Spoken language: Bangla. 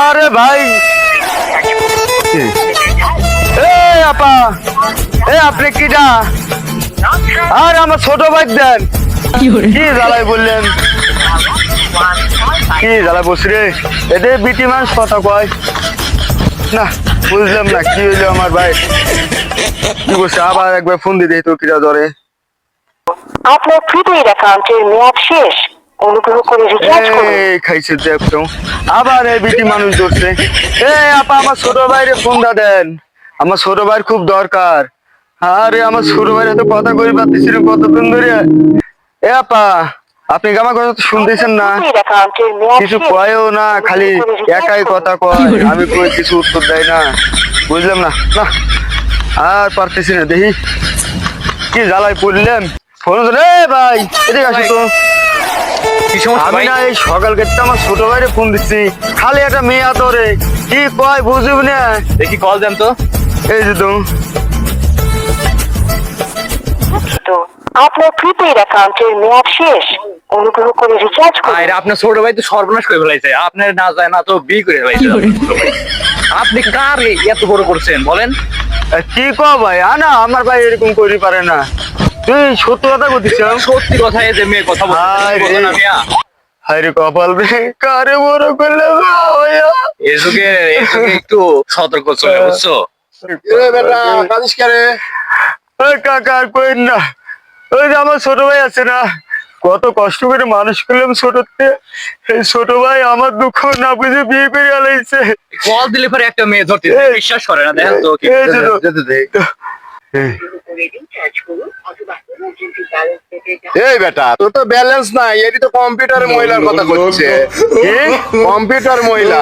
আরে ভাই। এ আপা এ আপনি কিটা আর আমার ছোট ভাই দেন। কি জ্বালাই বললেন? কি জ্বালাই বসি রে? এদের বিটি মানুষ কথা কয়। না বুঝলাম না কি হইল আমার ভাই? কি বলছে? আবার একবার ফোন দিতে তো কিটা ধরে? আপনার প্রিপেইড অ্যাকাউন্টের মেয়াদ শেষ। অনুগ্রহ করে রিচার্জ করুন এই খাইছে দেখতো আবার এই বিটি মানুষ ধরছে। এ আপা আমার ছোট ভাইরে ফোনটা দেন। আমার ছোট ভাইয়ের খুব দরকার। আরে আমার ছোট ভাইয়ের তো কথা কই পাচ্ছি কতদিন ধরে। এ আপা আপনি আমার কথা তো শুনতেছেন না? কিছু। কয়ও না খালি একাই কথা কয়। আমি কই কিছু উত্তর দেয় না। বুঝলাম না। না আর পারতেছি না দেখি। কি জ্বালায় পড়লেন? ফোন রে ভাই এদিকে আসো তো। সমস্যা আমি না এই সকাল কেটে আমার ছোট ভাইরে ফোন দিচ্ছি। খালি একটা মেয়ে ধরে কি কয় বুঝব না। দেখি কল দেন তো। এই যে আপনার প্রিপেইড অ্যাকাউন্টের মেয়াদ শেষ? অনুগ্রহ করে রিচার্জ করুন। আরে আপনার ছোট ভাই তো সর্বনাশ করে ফেলাইছে। আপনার না যায় না তো বিয়ে করে ফেলাইছে। আপনি কার এত বড় করছেন বলেন? কি কয় ভাই? আনা আমার ভাই এরকম করি পারে না। তুই সত্য কথা বলছিস সত্যি কথা এই যে মেয়ে কথা হায় কপাল রে কারে বড় করলে যুগে একটু সতর্ক চলে বুঝছ? ওই কাকা আর না? ওই যে আমার ছোট ভাই আছে না? কত কষ্ট করে মানুষ করলাম ছোটতে। এই ছোট ভাই আমার দুঃখ না বুঝে বিয়ে করে আলাইছে। কল দিলে পরে একটা মেয়ে ধরতে বিশ্বাস করে না দেখেন তো কি এই বেটা তোর তো ব্যালেন্স নাই এটি তো কম্পিউটার মহিলার কথা করছে কম্পিউটার মহিলা